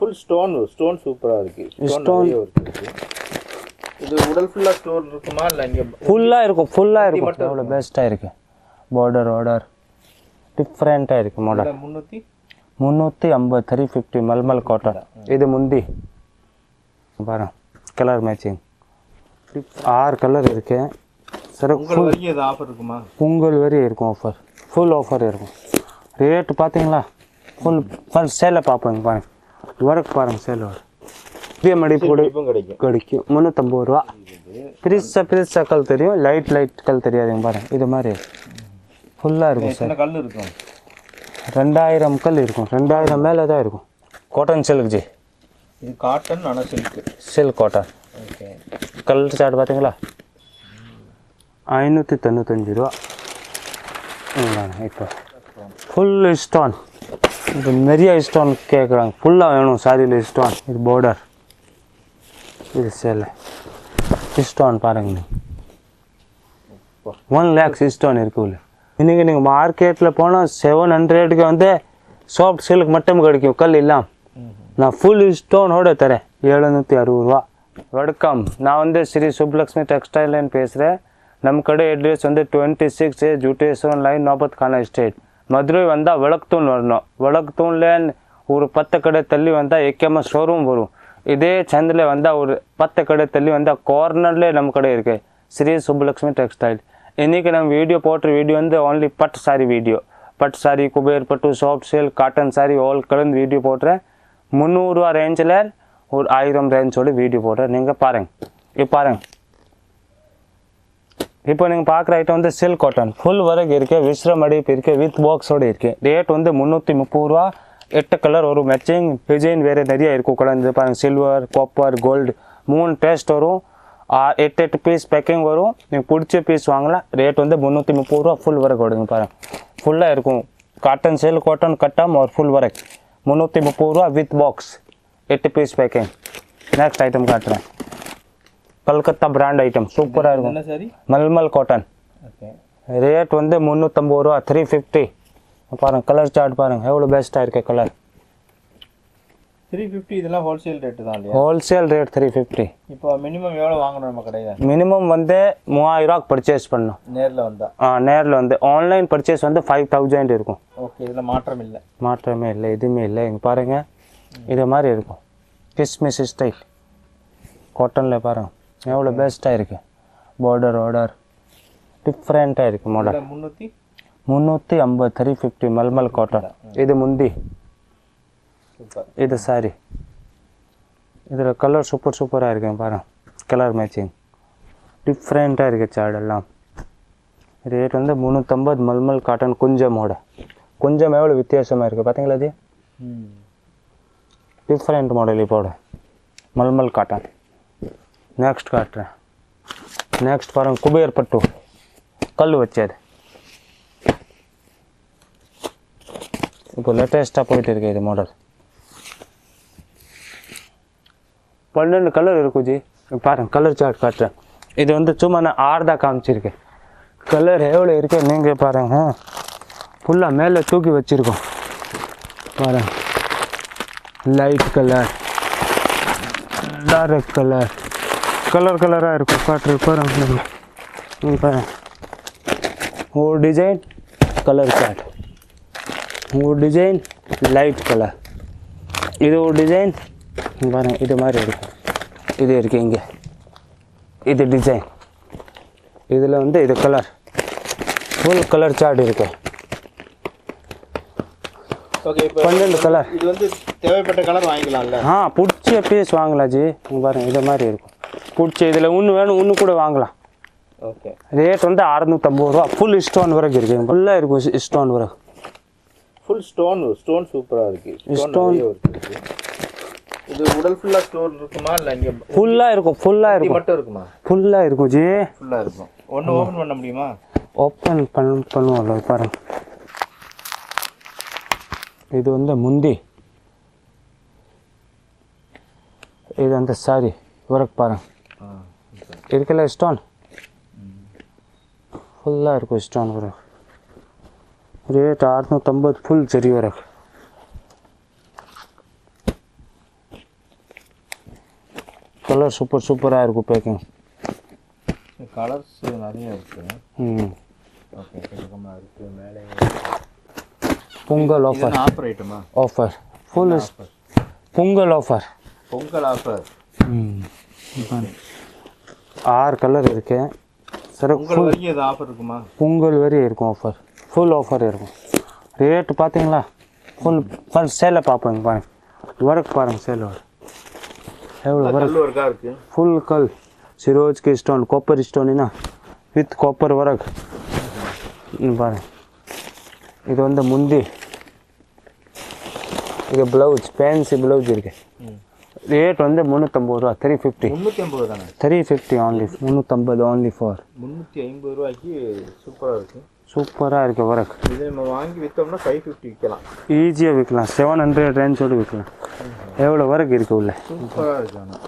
Full stone stone சூப்பரா இருக்கு. Stone இது உடல் ஃபுல்லா ஸ்டோன் இருக்குமா? இல்ல இங்க ஃபுல்லாக இருக்கும் ஃபுல்லாக இருக்கும். எவ்வளோ பெஸ்ட்டாக இருக்குது பார்டர் ஆர்டர் டிஃப்ரெண்ட்டாக இருக்குது மாடல் முன்னூத்தி? முந்நூற்றி ஐம்பது த்ரீ ஃபிஃப்டி மல்மல் காட்டன் இது முந்தி. பாரு கலர் மேட்சிங் ஆறு கலர் இருக்கு. சரி ஆஃபர் இருக்குமா? பொங்கல் வரையும் இருக்கும் ஆஃபர் ஃபுல் ஆஃபர் இருக்கும். ரேட்டு பார்த்தீங்களா? ஃபுல் ஃபுல் சேலை பார்ப்போங்க பாருங்க. ஒர்க் பாருங்க சேலை. வரும் இதே மடிப்பு கூட இப்போ கிடைக்கும். முந்நூற்றம்பது ரூபா. பெருசாக பெருசாக கல் தெரியும். லைட் லைட் கல் தெரியாதுங்க பாருங்க. இது மாதிரி. ஃபுல்லாக இருக்கும் சார் கல் இருக்கும். ரெண்டாயிரம் கல் இருக்கும். ரெண்டாயிரம் மேலே தான் இருக்கும். Cotton silk ji. இது காட்டன் ஆனா silk silk cotton okay. Colour chart பார்த்தீங்களா? ஐநூற்றி தொண்ணூத்தஞ்சு ரூபா. இப்போ. ஃபுல் ஸ்டோன் இது நிறைய ஸ்டோன் கேட்குறாங்க ஃபுல்லாக வேணும். சாரியில் ஸ்டோன் இது பார்டர் இது சேலை. ஸ்டோன் பாருங்க ஒன் லேக்ஸ் ஸ்டோன் இருக்குல்ல இன்றைக்கி நீங்கள் மார்க்கெட்டில் போனால் செவன் ஹண்ட்ரடுக்கு வந்து சாஃப்ட் சில்க் மட்டும் கிடைக்கும். கல் இல்லாம. நான் ஃபுல் ஸ்டோனோட தரேன். எழுநூற்றி அறுபது ரூபா. வணக்கம். நான் வந்து ஸ்ரீ சுப்லக்ஷ்மி டெக்ஸ்டைல்லேருந்து பேசுகிறேன் நம்ம கடை அட்ரஸ் வந்து டுவெண்ட்டி சிக்ஸ் ஏ ஜூட்டேஸ்வரன் லைன் நோபத் கானா ஸ்டேட் மதுரை வந்தால் விளக்குத்தூண் வரணும். விளக்குத்தூண்லேன் ஒரு பத்து கடை தள்ளி வந்தால் எக்கேமா ஷோரூம் வரும். இதே சந்தில் வந்தால் ஒரு பத்து கடை தள்ளி வந்தால் கார்னர்லேயே நம்ம கடை இருக்குது ஸ்ரீ சுப்புலக்ஷ்மி டெக்ஸ்டைல் இன்றைக்கி நம்ம வீடியோ போடுற வீடியோ வந்து ஓன்லி பட்டு சாரி வீடியோ பட்டு சாரி குபேர் பட்டு soft sale cotton sari all கலந்து வீடியோ போடுறேன் முந்நூறுரூவா ரேஞ்சில் ஒரு ஆயிரம் ரேஞ்சோட வீடியோ போடுறேன் நீங்கள் பாருங்கள் இப்போ பாருங்கள் இப்போ நீங்கள் பார்க்குற ஐட்டம் வந்து சில்க் காட்டன் ஃபுல் வரைக்கும் இருக்குது விஸ்ரம் அடிப்பு இருக்குது வித் பாக்ஸோடு இருக்குது ரேட் வந்து முந்நூற்றி முப்பது ரூபா. எட்டு கலர் ஒரு மேட்சிங் டிசைன் வேறு நிறைய இருக்கும் கலந்து பாருங்கள் சில்வர் காப்பர் கோல்டு மூணு டேஸ்ட் வரும். எட்டு எட்டு பீஸ் பேக்கிங் வரும். நீங்கள் பிடிச்ச பீஸ் வாங்கலாம். ரேட் வந்து முந்நூற்றி முப்பது ரூபா. ஃபுல் வரைக்கும் கொடுங்க பாருங்கள் ஃபுல்லாக இருக்கும். காட்டன் சில்க் காட்டன் கட்டம் ஒரு ஃபுல் வரைக்கும் முந்நூற்றி முப்பது ரூபா வித் பாக்ஸ் எட்டு பீஸ் பேக்கிங் நெக்ஸ்ட் ஐட்டம் காட்டுறேன். கல்கத்தா பிராண்ட் ஐட்டம் சூப்பராக இருக்கும். மல்மல் காட்டன் ரேட் வந்து முந்நூற்றம்பது ரூபா த்ரீ ஃபிஃப்டி பாருங்கள் கலர் சார்ட் பாருங்கள் எவ்வளோ பெஸ்ட்டாக இருக்குது கலர் த்ரீ ஃபிஃப்டி இதெல்லாம் ஹோல்சேல் ரேட்டு தான் இல்லையா? ஹோல்சேல் ரேட் த்ரீ ஃபிஃப்டி இப்போ மினிமம் எவ்வளோ வாங்கணும் நம்ம கடையில்? மினிமம் வந்து மூவாயிரரூவாக்கு பர்ச்சேஸ் பண்ணணும். நேரில் வந்தா? ஆ நேரில் வந்து. ஆன்லைன் பர்ச்சேஸ் வந்து ஃபைவ் தௌசண்ட் இருக்கும். ஓகே இதில் மாற்றம் இல்லை. மாற்றமே இல்லை எதுவுமே இல்லை. இங்கே பாருங்கள் இது மாதிரி இருக்கும். கிஸ்மிஸ் ஸ்டைல் காட்டனில் பாருங்கள் எவ்வளோ பெஸ்ட்டாக இருக்குது பார்டர் ஆர்டர் டிஃப்ரெண்ட்டாக இருக்குது மாடல் முந்நூற்றி முந்நூற்றி ஐம்பது த்ரீ ஃபிஃப்டி மல்மல் காட்டன் இது முந்தி. இது சாரி இதில் கலர் சூப்பர் சூப்பராக இருக்குங்க பாருங்க கலர் மேட்சிங் டிஃப்ரெண்ட்டாக இருக்குது சார்ட் எல்லாம். ரேட் வந்து முந்நூற்றம்பது மல்மல் காட்டன் குஞ்சமோட குஞ்சம் எவ்வளோ வித்தியாசமாக இருக்குது பார்த்தீங்களா இது ம். டிஃப்ரெண்ட் மாடல் இப்போட மல்மல் காட்டன் நெக்ஸ்ட் காட்டுறேன் நெக்ஸ்ட் பாருங்கள் குபேர் பட்டு கல் வச்சது இப்போ லேட்டஸ்ட்டாக போயிட்டு இருக்கு இது மாடல் பன்னெண்டு கலர் இருக்கும் ஜி பாருங்க கலர் சார்ட் காட்டுறேன். இது வந்து சும்மா நான் ஆறு காமிச்சிருக்கேன் கலர் எவ்வளோ இருக்கு நீங்கள் பாருங்க. ஃபுல்லாக மேலே தூக்கி வச்சுருக்கோம். பாருங்க. Light colour dark colour colour கலராக இருக்கும். காட்டுறது பாருங்க. நீங்க. இங்க பாருங்க. ஒரு டிசைன் கலர் சார்ட் ஒரு டிசைன் லைட் கலர் இது ஒரு டிசைன் பாருங்க. இது மாதிரி இருக்கும். இது இருக்கு இங்கே. இது டிசைன் இதில் வந்து இது கலர் ஃபுல் கலர் சார்ட் இருக்கு. ஓகே இப்போ பன்னெண்டு கலர் இது வந்து தேவைப்பட்ட கலர் வாங்கிக்கலாம்ல? ஆ பிடிச்ச பீஸ் வாங்கலாம் ஜி. இங்க பாருங்க. இது மாதிரி இருக்கும். பிடிச்ச இதில் ஒன்று வேணும் ஒன்று கூட வாங்கலாம். ஓகே. ரேட் வந்து அறநூற்றம்பது ரூபா. ஃபுல் ஸ்டோன் வரைக்கும் இருக்கு. ஃபுல்லாக இருக்கும் ஸ்டோன் வரை ஃபுல் ஸ்டோன் ஸ்டோன் சூப்பரா இருக்கு. ஸ்டோன் இது உடல் ஃபுல்லா ஸ்டோன் இருக்குமா? இல்ல இங்க ஃபுல்லாக இருக்கும். ஃபுல்லாக இருக்கும். மட்டும் இருக்குமா? ஃபுல்லாக இருக்கும். ஜி. ஃபுல்லா இருக்கும். ஒன்னு ஓபன் பண்ண முடியுமா? ஓப்பன் பண்ண பண்ணுவோம்ல பாருங்க. இது வந்து முந்தி. இது அந்த சாரி ஒர்க் பாருங்க. இருக்குல்ல ஸ்டோன் ஃபுல்லாக இருக்கும் ஸ்டோன் ஒர்க் ரேட் அறுநூற்றம்பது ஃபுல் சரி ஒர்க் கலர் சூப்பர் சூப்பராக இருக்கும் பேக்கிங் கலர்ஸ் நிறைய இருக்கு. ம். ஓகே கொஞ்சமாக இருக்கு மேலே. பொங்கல் ஆஃபர் ஆஃபர் ஐட்டமா offer full Pongal offer Pongal offer ம். ஆறு கலர் இருக்குது சார் பொங்கல் ஆஃபர் இருக்குமா? பொங்கல் வரையும் இருக்கும் ஆஃபர் ஃபுல் ஆஃபர் இருக்கும். ரேட்டு பார்த்தீங்களா? ஃபுல் ஃபுல் சேலை பார்ப்போங்க பாருங்க. ஒர்க் பாருங்கள் சேலை ஒர்க் எவ்வளோ ஃபுல் கல். சிரோஜ்கி ஸ்டோன் கோப்பர் ஸ்டோனுனா வித் கோப்பர் ஒர்க் பாருங்க. இது வந்து முந்தி. இது ப்ளவுஸ் ஃபேன்சி ப்ளவுஸ் இருக்குது ரேட் வந்து முந்நூற்றம்பது ரூபா த்ரீ ஃபிஃப்டி முந்நூற்றி ஐம்பது தானே? த்ரீ ஃபிஃப்டி ஆன்லி முந்நூற்றம்பது ஆன்லி ஃபார் முந்நூற்றி ஐம்பது ரூபாய்க்கு சூப்பராக இருக்கு. சூப்பராக இருக்கு ஒர்க் இது நம்ம வாங்கி விற்றோம்னா ஃபைவ் ஃபிஃப்டி விற்கலாம் ஈஸியாக விற்கலாம் செவன் ஹண்ட்ரட் ரேஞ்சோடு விற்கலாம் எவ்வளோ ஒர்க் இருக்கு உள்ள? சூப்பராக இருக்கு ஆனால்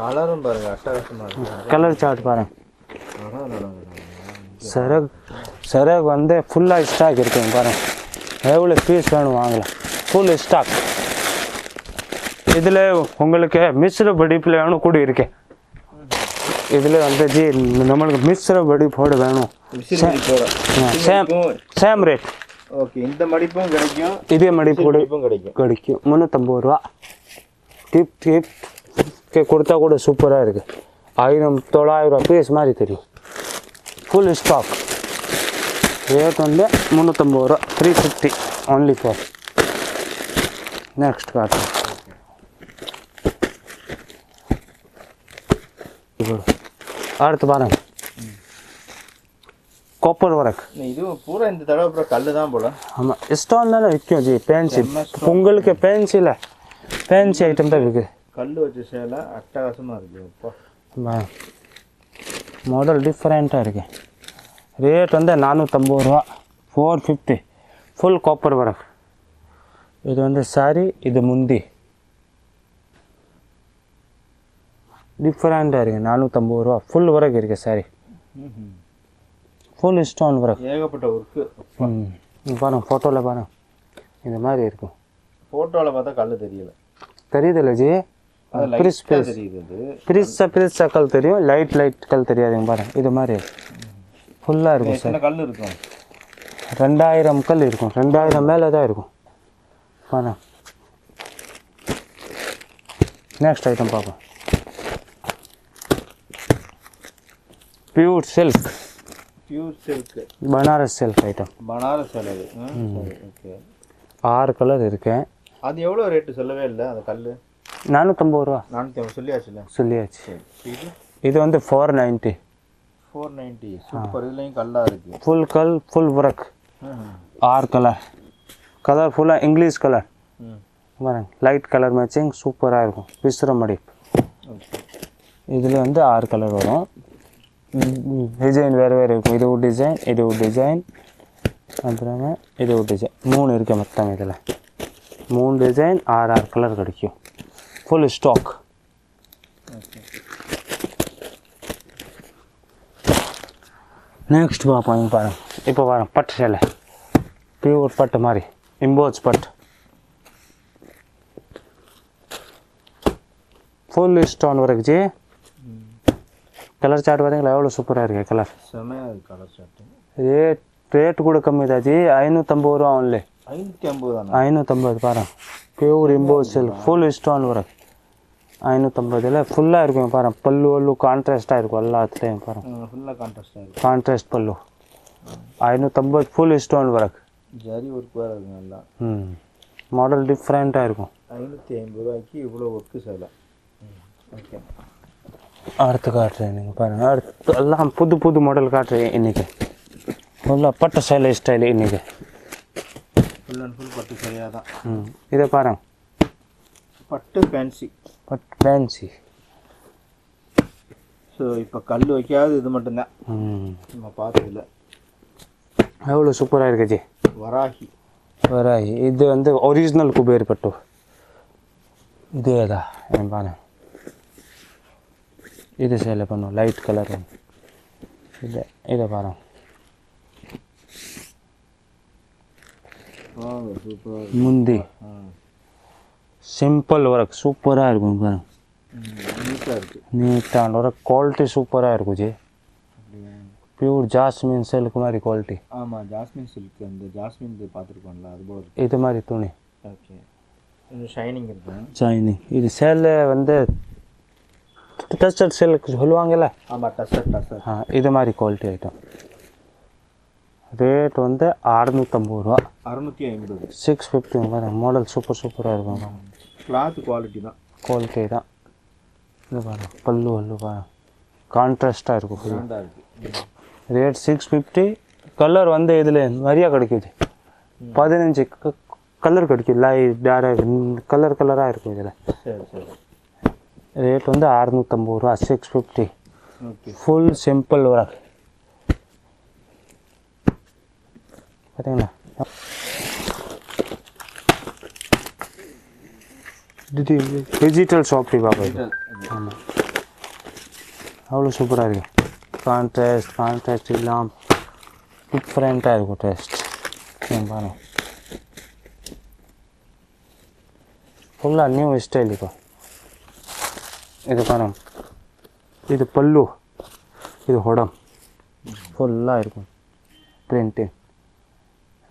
கலரும் பாருங்க அட்டகாசமாக கலர் சார்ட் பாருங்க. அதான் நல்லா இருக்கு. சரக் சரக் வந்து ஃபுல்லாக ஸ்டாக் இருக்குங்க பாருங்க. எவ்வளோ பீஸ் வேணும் வாங்கலாம். ஃபுல் ஸ்டாக் இதில் உங்களுக்கு மிஸ்ர படிப்பில் வேணும் கூட இருக்கு. இதில் வந்து ஜி நம்மளுக்கு மிஸ்ர படிப்போடு வேணும். சேம் சேம் ரேட் ஓகே இந்த மடிப்பும் கிடைக்கும். இதே மடிப்போடு மடிப்பும் கிடைக்கும். கிடைக்கும். முந்நூற்றம்பது ரூபா. Tip tip. கே கொடுத்தா கூட சூப்பராக இருக்குது ஆயிரம் தொள்ளாயிரம் பீஸ் மாதிரி தெரியும். ஃபுல் ஸ்டாக் ரேட் வந்து முந்நூற்றம்பது ரூபா. Three fifty only for next காட்டு அடுத்து பாருங்க. Copper work. இதுவும் பூரா இந்த தடவை அப்புறம் கல் தான் போல. ஆமாம் ஸ்டோன் தானே விற்கும் ஜி பேன்சி பொங்கலுக்கு பேன்சியில் பேன்சி ஐட்டம் தான் விற்குது கல் வச்ச சேலை அட்டகாசமாக இருக்கு. அப்பா. மாடல் டிஃப்ரெண்ட்டாக இருக்கு. ரேட் வந்து நானூற்றம்பது ரூபா. Four fifty full copper work. இது வந்து சாரி இது முந்தி. டிஃப்ரெண்ட்டாக இருக்குது நானூற்றம்பது ரூபா. ஃபுல் ஒர்க் இருக்குது சாரி ஃபுல் ஸ்டோன் ஒர்க் ஏகப்பட்ட ஒர்க்கு ம். பாருங்க ஃபோட்டோவில் பாருங்க. இந்த மாதிரி இருக்கும். ஃபோட்டோவில் பார்த்தா கல் தெரியல. தெரியுதுல்ல ஜி? பிரிஸ் பிரிஸ் தெரியுது இது பிரிஸா பிரிஸா கல் தெரியும். லைட் லைட் கல் தெரியாதுங்க பாருங்க. இது மாதிரி. ஃபுல்லாக இருக்கும் சார் கல் இருக்கும். ரெண்டாயிரம் கல் இருக்கும். ரெண்டாயிரம் மேலே தான் இருக்கும். பாருங்க. நெக்ஸ்ட் ஐட்டம் பார்ப்போம். Pure silk pure silk Banaras silk item Banaras சேலை ஓகே ஆறு கலர் இருக்கு. அது எவ்வளோ ரேட்டு சொல்லவே இல்லை அந்த கல் நானூற்றம்பது ரூபா. நானூற்றி ஐம்பது சொல்லியாச்சுல? சொல்லியாச்சு. இது? இது வந்து four ninety four ninety super இதுலேயும் கல்லாக இருக்கு. ஃபுல் கல் ஃபுல் ஒர்க் ஆறு கலர் கலர் ஃபுல்லாக இங்கிலீஷ் கலர் பாருங்க லைட் கலர் மேட்சிங் சூப்பராக இருக்கும். விசிற மடி ஓகே. இதில் வந்து ஆறு கலர் வரும். டிசைன் வேறு வேறு இருக்கும். இது ஒரு டிசைன் இது ஒரு டிசைன் அப்புறமா இது ஒரு டிசைன் மூணு இருக்கு மொத்தம் இதில். மூணு டிசைன் ஆறு ஆறு கலர் கிடைக்கும். ஃபுல் ஸ்டாக் நெக்ஸ்ட் பார்ப்போம் இங்கே பாருங்க. இப்போ பாருங்க பட்டு சேலை. பியூர் பட்டு மாதிரி. இம்போஸ் பட்டு. ஃபுல் ஸ்டோன் வரைக்குச்சு. ஜி கலர் சார்ட் பார்த்தீங்களா எவ்வளோ சூப்பராக இருக்கு கலர் செமையாக இருக்கு கலர் ஷர்ட்டு ரேட் ரேட் கூட கம்மி தான் ஜி ஐநூற்றம்பது ரூபா ஒன்லி ஐநூற்றி ஐம்பது தானே ஐநூற்றம்பது பாருங்க pure emboss silk full stone work ஐநூற்றம்பதில் ஃபுல்லாக இருக்கும் பாருங்க பல்லு வல்லு கான்ட்ராஸ்டாக இருக்கும் எல்லாத்துலேயும் பாருங்க ஃபுல்லாக கான்ட்ராஸ்டாக இருக்கு கான்ட்ராஸ்ட் பல்லு ஐநூற்றம்பது full stone work zari work வேறு இருக்கு நல்லா ம் மாடல் டிஃப்ரெண்ட்டாக இருக்கும் ஐநூற்றி ஐம்பது ரூபாய்க்கு இவ்வளோ ஒர்க்கு சேலை ஓகே அடுத்து காட்டுறேன் நீங்கள் பாருங்கள் அடுத்து எல்லாம் புது புது மாடல் காட்டுறேன் இன்றைக்கி ஃபுல்லாக பட்டு சேலை ஸ்டைல் இன்றைக்கி ஃபுல் அண்ட் ஃபுல் பட்டு சேலையாக தான். ம். இதை பாருங்க. பட்டு ஃபேன்சி பட் ஃபேன்சி ஸோ இப்போ கல் வைக்காத இது மட்டும்தான். ம். நம்ம பார்த்ததில்ல. எவ்வளோ சூப்பராக இருக்கு ஜி? வராகி. வராய் இது வந்து ஒரிஜினல் குபேர் பட்டு. இதேதா என் பாருங்க. இது சேலை பண்ணும் லைட் கலர் இது இதை பாருங்க. முந்தி. சிம்பிள் ஒர்க் சூப்பராக இருக்கும் பாருங்க. நீட்டாக இருக்குது நீட்டான ஒரு குவாலிட்டி சூப்பராக இருக்கும் ஜி. பியூர் ஜாஸ்மின் சில்க் மாதிரி குவாலிட்டி ஆமாம் ஜாஸ்மின் சில்க் அந்த ஜாஸ்மின் இது பார்த்துருக்கோம்ல அது போல இருக்கு. இது மாதிரி துணி. ஓகே ஷைனிங் இருக்கும் சைனி இது சேலில் வந்து டஸ்டட் சில்க் சொல்லுவாங்கல்ல ஆமாம் டஸ்டர் டஸ்டர் ஆ இது மாதிரி குவாலிட்டி ஐட்டம் ரேட் வந்து அறநூற்றம்பது ரூபா அறுநூற்றி ஐம்பது சிக்ஸ் ஃபிஃப்டி மாடல் சூப்பர் சூப்பராக இருக்கும் கிளாத் குவாலிட்டி தான் குவாலிட்டி தான் இது பாருங்க பல்லு பல்லு பாருங்க கான்ட்ராஸ்டாக இருக்கும் ரேட் சிக்ஸ் ஃபிஃப்டி கலர் வந்து இதில் நிறையா கிடைக்குது பதினஞ்சு கலர் கிடைக்கும் லைட் டார்க் கலர் கலராக இருக்கும் இதில் சரி சரி ரேட் வந்து அறநூற்றம்பது ரூபா six fifty okay full simple work பார்த்தீங்களா டிஜிட்டல் ஷாப்டி பாப்பா இது. ஆமாம் அவ்வளோ சூப்பராக இருக்கு. கான்ட்ராஸ்ட் கான்ட்ராஸ்ட் இல்லாமல் டிஃப்ரெண்ட்டாக இருக்கும் டேஸ்ட் பாருங்க. ஃபுல்லாக நியூ ஸ்டைல் இப்போ. இது பாருங்க இது பல்லு இது ஹொடம் ஃபுல்லாக இருக்கும் ಪ್ರಿಂಟಿಂಗ್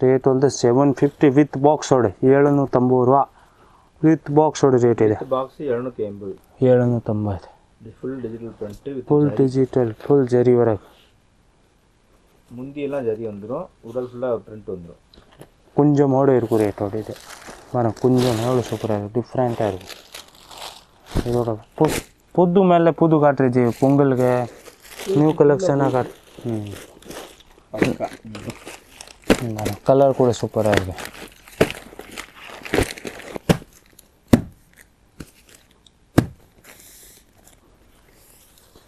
ರೇಟ್ ಒಂದು seven fifty with ಬಾಕ್ಸೋಡು ಏಳುನೂತ್ತಂಬತ್ತು Roopa with ಬಾಕ್ಸೋಡು rate ಇದೆ பாக்ஸ் எழுநூற்றி ஐம்பது ಏಳುನೂತ್ತಂಬತ್ತು full digital print with full digital full zari work முந்தியெல்லாம் ஜரி வந்துடும் உடல் ஃபுல்லாக பிரிண்ட் வந்துடும் குஞ்சமோடு இருக்கும் ரேட்டோட இது வரும் குஞ்சம் எவ்வளோ சூப்பராக இருக்கும் டிஃப்ரெண்ட்டாக இருக்கும் இதோட பு புது மேலே புது காட்டுறது பொங்கலுக்கு நியூ கலெக்ஷனாக காட்டு ம். பக்கா கலர் கூட சூப்பராக இருக்கு.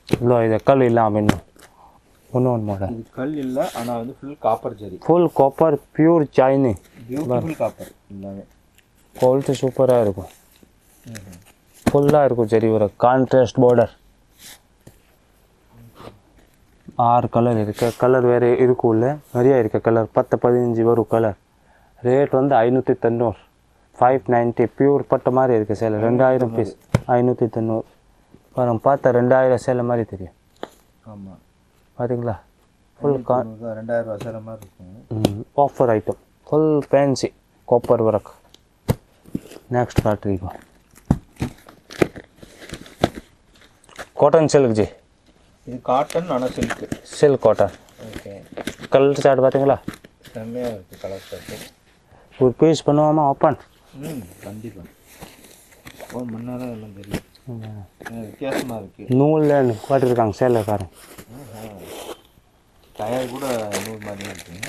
இல்லை இது கல் இல்லாமல் இன்னும் இன்னொன்று மாடல் இது கல் இல்லை ஆனால் வந்து full copper zari. Full copper pure shiny beautiful copper எல்லாமே குவாலிட்டி சூப்பராக இருக்கும். ஃபுல்லாக இருக்கும் சரி ஒரு கான்ட்ராஸ்ட் பார்டர் ஆறு கலர் இருக்குது கலர் வேறு இருக்கும் இல்லை? நிறையா இருக்குது கலர் பத்து பதினஞ்சு வரும் கலர் ரேட் வந்து ஐநூற்றி தொண்ணூறு. ஃபைவ் நைன்ட்டி பியூர் பட்டு மாதிரி இருக்குது சேலை. ரெண்டாயிரம் பீஸ் ஐநூற்றி தொண்ணூறு. பாருங்க பார்த்தா ரெண்டாயிரம் சேலை மாதிரி தெரியும். ஆமாம் பார்த்தீங்களா ஃபுல் கா ரெண்டாயிரம் சேலை மாதிரி இருக்கும். Offer item full fancy copper work next காட்டுறீங்க காட்டன் சில்க் ஜி இது காட்டன் ஆனால் silk silk cotton okay colour chart பார்த்தீங்களா செம்மையாக இருக்குது கலர் ஷர்ட்டு ஒரு பீஸ் பண்ணுவோமா? ஓப்பன் ம் கண்டிப்பாக ஓ முன்னாரம் எல்லாம் தெரியும். வித்தியாசமாக இருக்குது நூலில் காட்டியிருக்காங்க சேலைக்காரன். டயர் கூட நூல் மாதிரி இருக்குங்க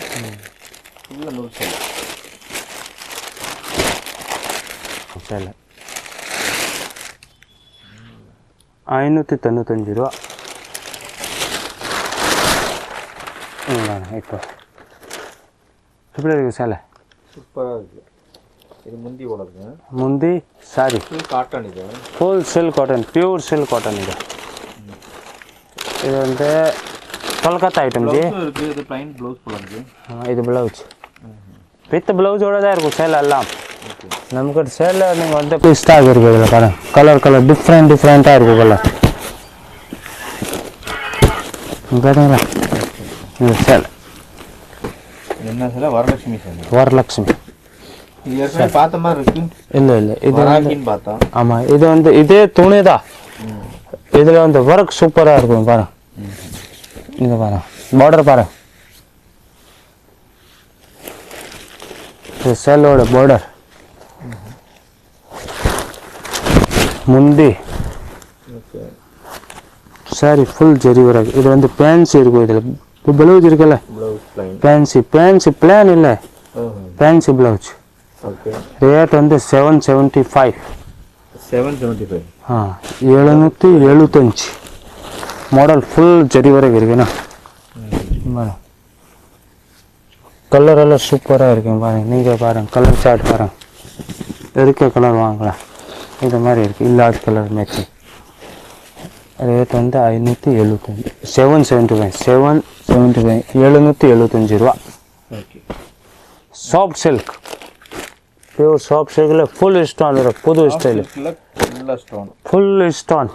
ஃபுல்லாக நூல் சேலை. சேலை. ஐநூற்றி தொண்ணூத்தஞ்சு ரூபா. இப்போ. எப்படி இருக்குது சேலை? சூப்பராக இருக்குது இது முந்தி போல முந்தி சாரி காட்டன் இது. Full silk cotton pure silk cotton இது. இது வந்து கொல்கத்தா ஐட்டம் ஜி இது ப்ளைன் ப்ளவுஸ் போல இது ப்ளவுஸ் வித் ப்ளவுஸோட தான் இருக்கும் சேலை எல்லாம். ஓகே. நமக்கு சேலை நீங்கள் வந்து பிஸ்டாக இருக்குது இதில் பாருங்க கலர் கலர் டிஃப்ரெண்ட் டிஃப்ரெண்ட்டாக இருக்கும் கலர் பார்த்தீங்களா இது சேலை என்ன சேலை வரலட்சுமி சேலை வரலட்சுமி பார்த்த மாதிரி இருக்கு இல்லை இல்லை இது பார்த்தோம் ஆமாம் இது வந்து இதே துணி தான் இதில் வந்து ஒர்க் சூப்பராக இருக்கும் பாருங்க இது பாருங்க பார்டர் இது சேலோட பார்டர் முந்தி. Okay. Sari full zari work இது வந்து பேன்சி இருக்கும் இதில். இப்போ ப்ளவுஸ் இருக்குல்ல? பேன்சி பேன்சி பிளான் இல்லை. பேன்சி ப்ளவுஸ் ரேட் வந்து seven seventy five seven seventy five ஆ எழுநூற்றி எழுபத்தஞ்சி மாடல் ஃபுல் ஜரி வரைக்கும் இருக்குண்ணா மேடம். கலர் எல்லாம் சூப்பராக இருக்கும் பாருங்க. நீங்கள் பாருங்க கலர் சார்ட் பாருங்க. இருக்க கலர் வாங்கலாம் இது மாதிரி இருக்குது இல்லாத கலர் மேட்சிங் ரேட் வந்து ஐநூற்றி எழுபத்தஞ்சி seven seventy five seven seventy five எழுநூற்றி எழுபத்தஞ்சி ரூபா. Okay soft silk pure soft சில்கில் full stall வரும். புது ஸ்டைலு ஸ்டோன் ஃபுல் ஸ்டோன்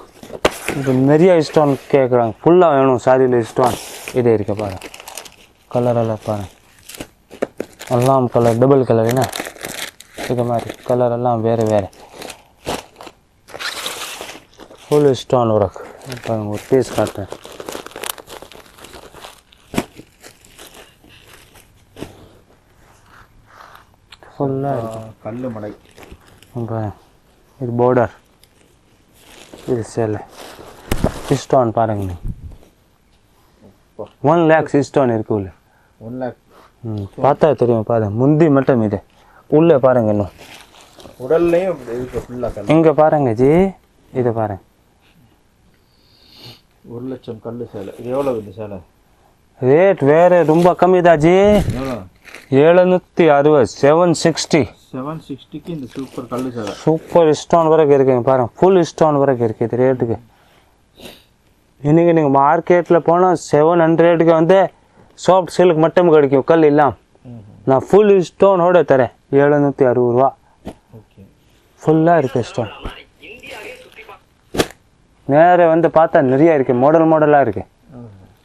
இப்போ நிறைய ஸ்டோன் கேட்குறாங்க ஃபுல்லாக வேணும். சாரியில் ஸ்டோன் இது இருக்கு பாரு கலர் எல்லாம் பாரு எல்லாம் கலர் டபுள் கலர் என்ன? இது மாதிரி. கலர் எல்லாம் வேறு வேறு. ஃபுல் ஸ்டோன் ஒர்க் ஒரு பீஸ் காட்டுறேன் ஃபுல்லாக கல் இது பார்டர் இது சேலை ஸ்டோன் பாருங்க ஒன் லேக் ஸ்டோன் இருக்கு உள்ள. ஒன் லேக் ம் பார்த்தா தெரியும் பாருங்க முந்தி மட்டும் இது. உள்ளே பாருங்க இன்னும். உடல்லையும் இங்கே பாருங்க ஜி. இதை பாருங்க. ஒரு லட்சம் கல் சேலை. இது எவ்வளோ இந்த சேலை? ரேட் வேறு ரொம்ப கம்மி தான் ஜி. எவ்வளோ? எழுநூற்றி அறுபது செவன் சிக்ஸ்டி செவன் சிக்ஸ்டிக்கு இந்த சூப்பர் கல் சேலை. சூப்பர் ஸ்டோன் வரைக்கும் இருக்குங்க பாருங்க. ஃபுல் ஸ்டோன் வரைக்கும் இருக்குது இது ரேட்டுக்கு. இன்றைக்கி நீங்கள் மார்க்கெட்டில் போனால் செவன் ஹண்ட்ரடுக்கு வந்து சாஃப்ட் சில்க் மட்டும் கிடைக்கும் கல் இல்லாம். நான் ஃபுல் ஸ்டோனோட தரேன். எழுநூற்றி அறுபது ரூபா. ஓகே. ஃபுல்லாக இருக்குது ஸ்டோன் நேராக வந்து பார்த்தா நிறைய இருக்குது மாடல் மாடலாக இருக்குது